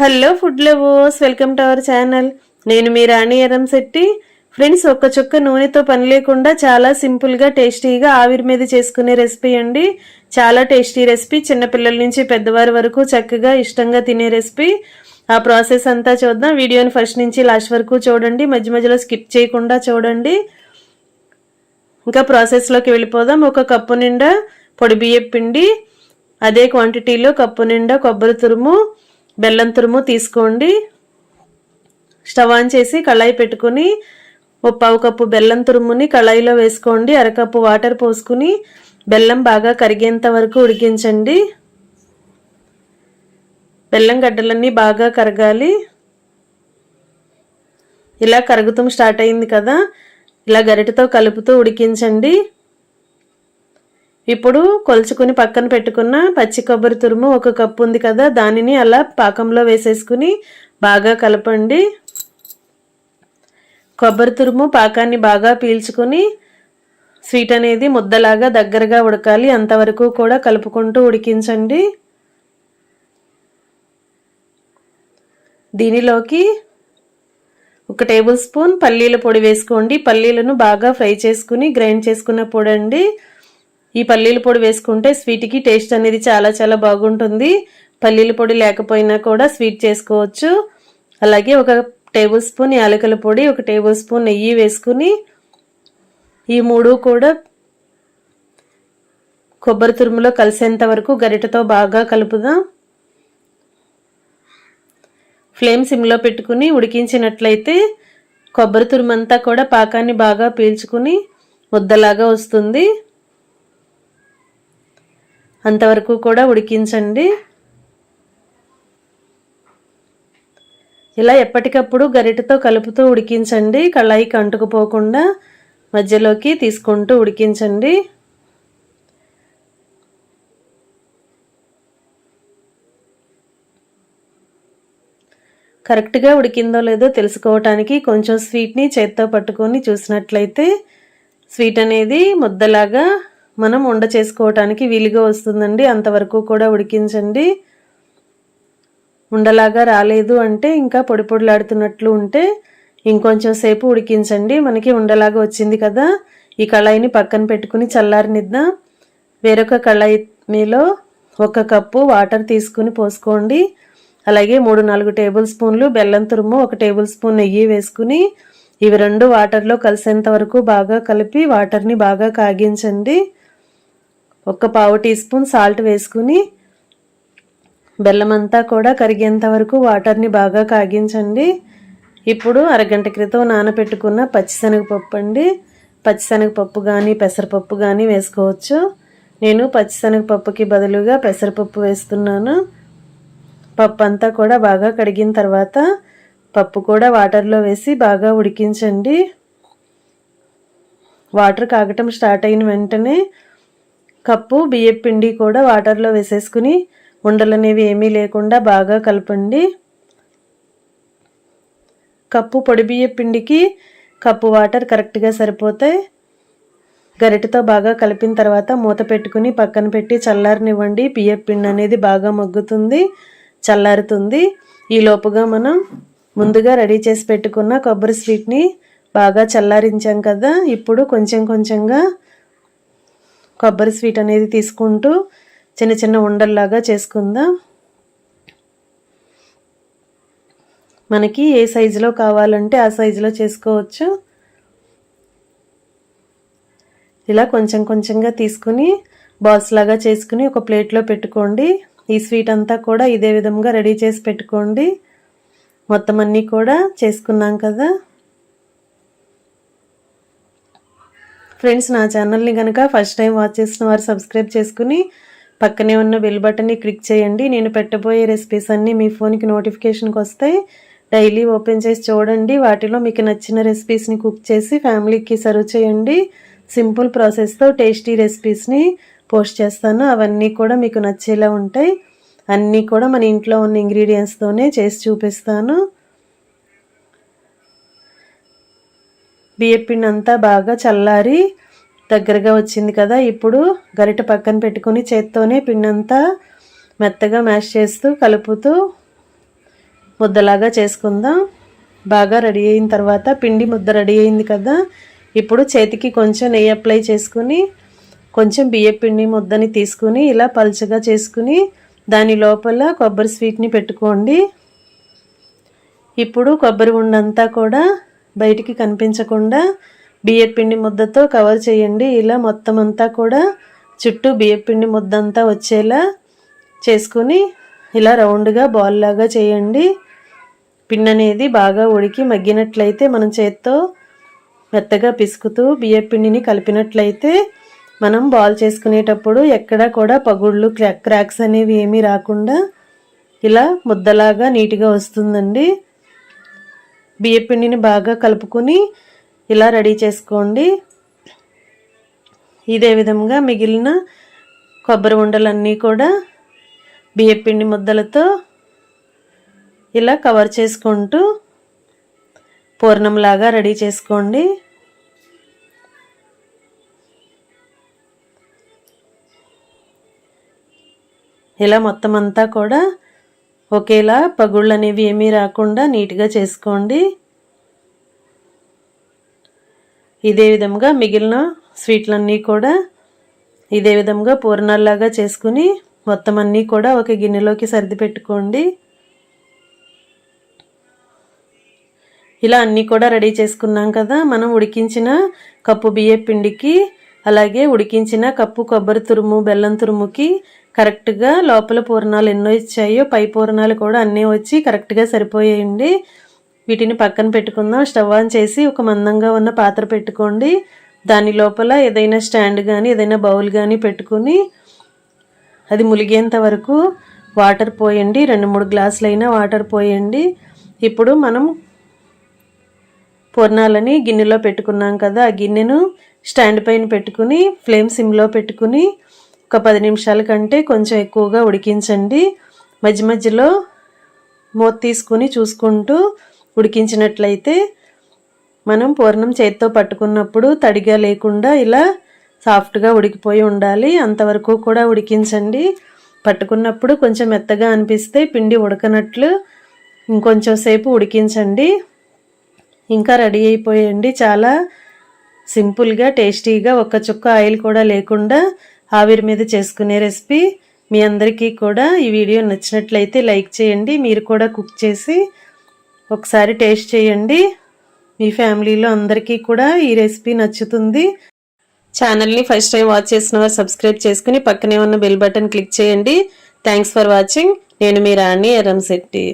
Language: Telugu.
Hello food lovers welcome to our channel. నేను మీ రాణి ఎరం శెట్టి. ఫ్రెండ్స్ ఒక్క చుక్క నూనెతో పని లేకుండా చాలా సింపుల్గా టేస్టీగా ఆవిరి మీద చేసుకునే రెసిపీ అండి. చాలా టేస్టీ రెసిపీ చిన్నపిల్లల నుంచి పెద్దవారి వరకు చక్కగా ఇష్టంగా తినే రెసిపీ. ఆ ప్రాసెస్ అంతా చూద్దాం. వీడియోని ఫస్ట్ నుంచి లాస్ట్ వరకు చూడండి. మధ్య మధ్యలో స్కిప్ చేయకుండా చూడండి. ఇంకా ప్రాసెస్లోకి వెళ్ళిపోదాం. ఒక కప్పు నిండా పొడి బియ్యం పిండి అదే క్వాంటిటీలో కప్పు నిండా కొబ్బరి తురుము బెల్లం తురుము తీసుకోండి. స్టవ్ ఆన్ చేసి కళాయి పెట్టుకుని ఒక పావు కప్పు బెల్లం తురుముని కళాయిలో వేసుకోండి. అరకప్పు వాటర్ పోసుకుని బెల్లం బాగా కరిగేంత వరకు ఉడికించండి. బెల్లం గడ్డలన్నీ బాగా కరగాలి. ఇలా కరుగుతం స్టార్ట్ అయింది కదా. ఇలా గరిటతో కలుపుతూ ఉడికించండి. ఇప్పుడు కొలుచుకుని పక్కన పెట్టుకున్న పచ్చి కొబ్బరి తురుము ఒక కప్పు ఉంది కదా దానిని అలా పాకంలో వేసేసుకుని బాగా కలపండి. కొబ్బరి తురుము పాకాన్ని బాగా పీల్చుకుని స్వీట్ అనేది ముద్దలాగా దగ్గరగా ఉడకాలి. అంతవరకు కూడా కలుపుకుంటూ ఉడికించండి. దీనిలోకి ఒక టేబుల్ స్పూన్ పల్లీల పొడి వేసుకోండి. పల్లీలను బాగా ఫ్రై చేసుకుని గ్రైండ్ చేసుకున్న పొడి అండి ఈ పల్లీల పొడి వేసుకుంటే స్వీట్కి టేస్ట్ అనేది చాలా చాలా బాగుంటుంది. పల్లీల పొడి లేకపోయినా కూడా స్వీట్ చేసుకోవచ్చు. అలాగే ఒక టేబుల్ స్పూన్ యాలకుల పొడి ఒక టేబుల్ స్పూన్ నెయ్యి వేసుకుని ఈ మూడు కూడా కొబ్బరి తురుములో కలిసేంత వరకు గరిటతో బాగా కలుపుదాం. ఫ్లేమ్ సిమ్లో పెట్టుకుని ఉడికించినట్లయితే కొబ్బరి తురుమంతా కూడా పాకాన్ని బాగా పీల్చుకుని ముద్దలాగా వస్తుంది. అంతవరకు కూడా ఉడికించండి. ఇలా ఎప్పటికప్పుడు గరిటతో కలుపుతూ ఉడికించండి. కళాయికి అంటుకుపోకుండా మధ్యలోకి తీసుకుంటూ ఉడికించండి. కరెక్ట్గా ఉడికిందో లేదో తెలుసుకోవటానికి కొంచెం స్వీట్ని చేత్తో పట్టుకొని చూసినట్లయితే స్వీట్ అనేది ముద్దలాగా మనం ఉండ చేసుకోవటానికి వీలుగా వస్తుందండి. అంతవరకు కూడా ఉడికించండి. ఉండలాగా రాలేదు అంటే ఇంకా పొడి పొడిలాడుతున్నట్లు ఉంటే ఇంకొంచెం సేపు ఉడికించండి. మనకి ఉండలాగా వచ్చింది కదా. ఈ కళాయిని పక్కన పెట్టుకుని చల్లారనిద్దాం. వేరొక కళాయి మీలో ఒక కప్పు వాటర్ తీసుకుని పోసుకోండి. అలాగే మూడు నాలుగు టేబుల్ స్పూన్లు బెల్లం తురుము ఒక టేబుల్ స్పూన్ నెయ్యి వేసుకుని ఇవి రెండు వాటర్లో కలిసేంత వరకు బాగా కలిపి వాటర్ని బాగా కాగించండి. ఒక పావు టీ స్పూన్ సాల్ట్ వేసుకుని బెల్లం అంతా కూడా కరిగేంత వరకు వాటర్ని బాగా కాగించండి. ఇప్పుడు అరగంట క్రితం నానబెట్టుకున్న పచ్చిశనగపప్పు అండి. పచ్చిశనగపప్పు కానీ పెసరపప్పు కానీ వేసుకోవచ్చు. నేను పచ్చిశనగపప్పుకి బదులుగా పెసరపప్పు వేస్తున్నాను. పప్పు అంతా కూడా బాగా కడిగిన తర్వాత పప్పు కూడా వాటర్లో వేసి బాగా ఉడికించండి. వాటర్ కాగటం స్టార్ట్ అయిన వెంటనే కప్పు బియ్యం పిండి కూడా వాటర్లో వేసేసుకుని ఉండలు అనేవి ఏమీ లేకుండా బాగా కలపండి. కప్పు పొడి బియ్యం పిండికి కప్పు వాటర్ కరెక్ట్గా సరిపోతాయి. గరిటతో బాగా కలిపిన తర్వాత మూత పెట్టుకుని పక్కన పెట్టి చల్లారనివ్వండి. బియ్యం పిండి అనేది బాగా మగ్గుతుంది చల్లారుతుంది. ఈ లోపుగా మనం ముందుగా రెడీ చేసి పెట్టుకున్న కొబ్బరి స్వీట్ని బాగా చల్లారించాం కదా ఇప్పుడు కొంచెం కొంచెంగా కొబ్బరి స్వీట్ అనేది తీసుకుంటూ చిన్న చిన్న ఉండల్లాగా చేసుకుందాం. మనకి ఏ సైజులో కావాలంటే ఆ సైజులో చేసుకోవచ్చు. ఇలా కొంచెం కొంచెంగా తీసుకుని బాల్స్ లాగా చేసుకుని ఒక ప్లేట్లో పెట్టుకోండి. ఈ స్వీట్ అంతా కూడా ఇదే విధంగా రెడీ చేసి పెట్టుకోండి. మొత్తం అన్నీ కూడా చేసుకున్నాం కదా. ఫ్రెండ్స్ నా ఛానల్ని కనుక ఫస్ట్ టైం వాచ్ చేసిన వారు సబ్స్క్రైబ్ చేసుకుని పక్కనే ఉన్న బెల్ బటన్ని క్లిక్ చేయండి. నేను పెట్టబోయే రెసిపీస్ అన్నీ మీ ఫోన్కి నోటిఫికేషన్కి వస్తాయి. డైలీ ఓపెన్ చేసి చూడండి. వాటిలో మీకు నచ్చిన రెసిపీస్ని కుక్ చేసి ఫ్యామిలీకి సర్వ్ చేయండి. సింపుల్ ప్రాసెస్తో టేస్టీ రెసిపీస్ని పోస్ట్ చేస్తాను. అవన్నీ కూడా మీకు నచ్చేలా ఉంటాయి. అన్నీ కూడా మన ఇంట్లో ఉన్న ఇంగ్రీడియంట్స్తోనే చేసి చూపిస్తాను. బియ్యపిండి అంతా బాగా చల్లారి దగ్గరగా వచ్చింది కదా ఇప్పుడు గరిట పక్కన పెట్టుకుని చేత్తోనే పిండి అంతా మెత్తగా మ్యాష్ చేస్తూ కలుపుతూ ముద్దలాగా చేసుకుందాం. బాగా రెడీ అయిన తర్వాత పిండి ముద్ద రెడీ అయింది కదా ఇప్పుడు చేతికి కొంచెం నెయ్యి అప్లై చేసుకుని కొంచెం బియ్య పిండి ముద్దని తీసుకుని ఇలా పలుచగా చేసుకుని దాని లోపల కొబ్బరి స్వీట్ని పెట్టుకోండి. ఇప్పుడు కొబ్బరి ఉండంతా కూడా బయటికి కనిపించకుండా బియ్యపిండి ముద్దతో కవర్ చేయండి. ఇలా మొత్తం అంతా కూడా చుట్టూ బియ్యపిండి ముద్ద అంతా వచ్చేలా చేసుకుని ఇలా రౌండ్గా బాల్ లాగా చేయండి. పిండి అనేది బాగా ఉడికి మగ్గినట్లయితే మనం చేత్తో మెత్తగా పిసుకుతూ బియ్యపిండిని కలిపినట్లయితే మనం బాల్ చేసుకునేటప్పుడు ఎక్కడా కూడా పగుళ్ళు క్రాక్స్ అనేవి ఏమీ రాకుండా ఇలా ముద్దలాగా నీట్గా వస్తుందండి. బియ్యపిండిని బాగా కలుపుకొని ఇలా రెడీ చేసుకోండి. ఇదే విధంగా మిగిలిన కొబ్బరి ఉండలన్నీ కూడా బియ్యపిండి ముద్దలతో ఇలా కవర్ చేసుకుంటూ పూర్ణంలాగా రెడీ చేసుకోండి. ఇలా మొత్తం అంతా కూడా ఒకేలా పగుళ్ళు అనేవి ఏమీ రాకుండా నీట్గా చేసుకోండి. ఇదే విధంగా మిగిలిన స్వీట్లన్నీ కూడా ఇదే విధంగా పూర్ణాల్లాగా చేసుకుని మొత్తం అన్నీ కూడా ఒక గిన్నెలోకి సర్ది పెట్టుకోండి. ఇలా అన్నీ కూడా రెడీ చేసుకున్నాం కదా మనం ఉడికించిన కప్పు బియ్య పిండికి అలాగే ఉడికించిన కప్పు కొబ్బరి తురుము బెల్లం తురుముకి కరెక్ట్గా లోపల పూర్ణాలు ఎన్నో ఇచ్చాయో పై పూర్ణాలు కూడా అన్నీ వచ్చి కరెక్ట్గా సరిపోయాయండి. వీటిని పక్కన పెట్టుకుందాం. స్టవ్ ఆన్ చేసి ఒక మందంగా ఉన్న పాత్ర పెట్టుకోండి. దాని లోపల ఏదైనా స్టాండ్ కానీ ఏదైనా బౌల్ కానీ పెట్టుకుని అది ములిగేంత వరకు వాటర్ పోయండి. రెండు మూడు గ్లాసులైనా వాటర్ పోయండి. ఇప్పుడు మనం పూర్ణాలని గిన్నెలో పెట్టుకున్నాం కదా ఆ గిన్నెను స్టాండ్ పైన పెట్టుకుని ఫ్లేమ్ సిమ్లో పెట్టుకుని ఒక పది నిమిషాల కంటే కొంచెం ఎక్కువగా ఉడికించండి. మధ్య మధ్యలో మూత తీసుకుని చూసుకుంటూ ఉడికించినట్లయితే మనం పూర్ణం చేతితో పట్టుకున్నప్పుడు తడిగా లేకుండా ఇలా సాఫ్ట్గా ఉడికిపోయి ఉండాలి. అంతవరకు కూడా ఉడికించండి. పట్టుకున్నప్పుడు కొంచెం మెత్తగా అనిపిస్తే పిండి ఉడకనట్లు ఇంకొంచెం సేపు ఉడికించండి. ఇంకా రెడీ అయిపోయండి. చాలా సింపుల్గా టేస్టీగా ఒక్క చుక్క ఆయిల్ కూడా లేకుండా ఆవిరి మీద చేసుకునే రెసిపీ మీ అందరికీ కూడా ఈ వీడియో నచ్చినట్లయితే లైక్ చేయండి. మీరు కూడా కుక్ చేసి ఒకసారి టేస్ట్ చేయండి. మీ ఫ్యామిలీలో అందరికీ కూడా ఈ రెసిపీ నచ్చుతుంది. ఛానల్ని ఫస్ట్ టైం వాచ్ చేసిన వారు సబ్స్క్రైబ్ చేసుకుని పక్కనే ఉన్న బెల్ బటన్ క్లిక్ చేయండి. Thanks for watching. నేను మీ రాణి ఎర్రంశెట్టి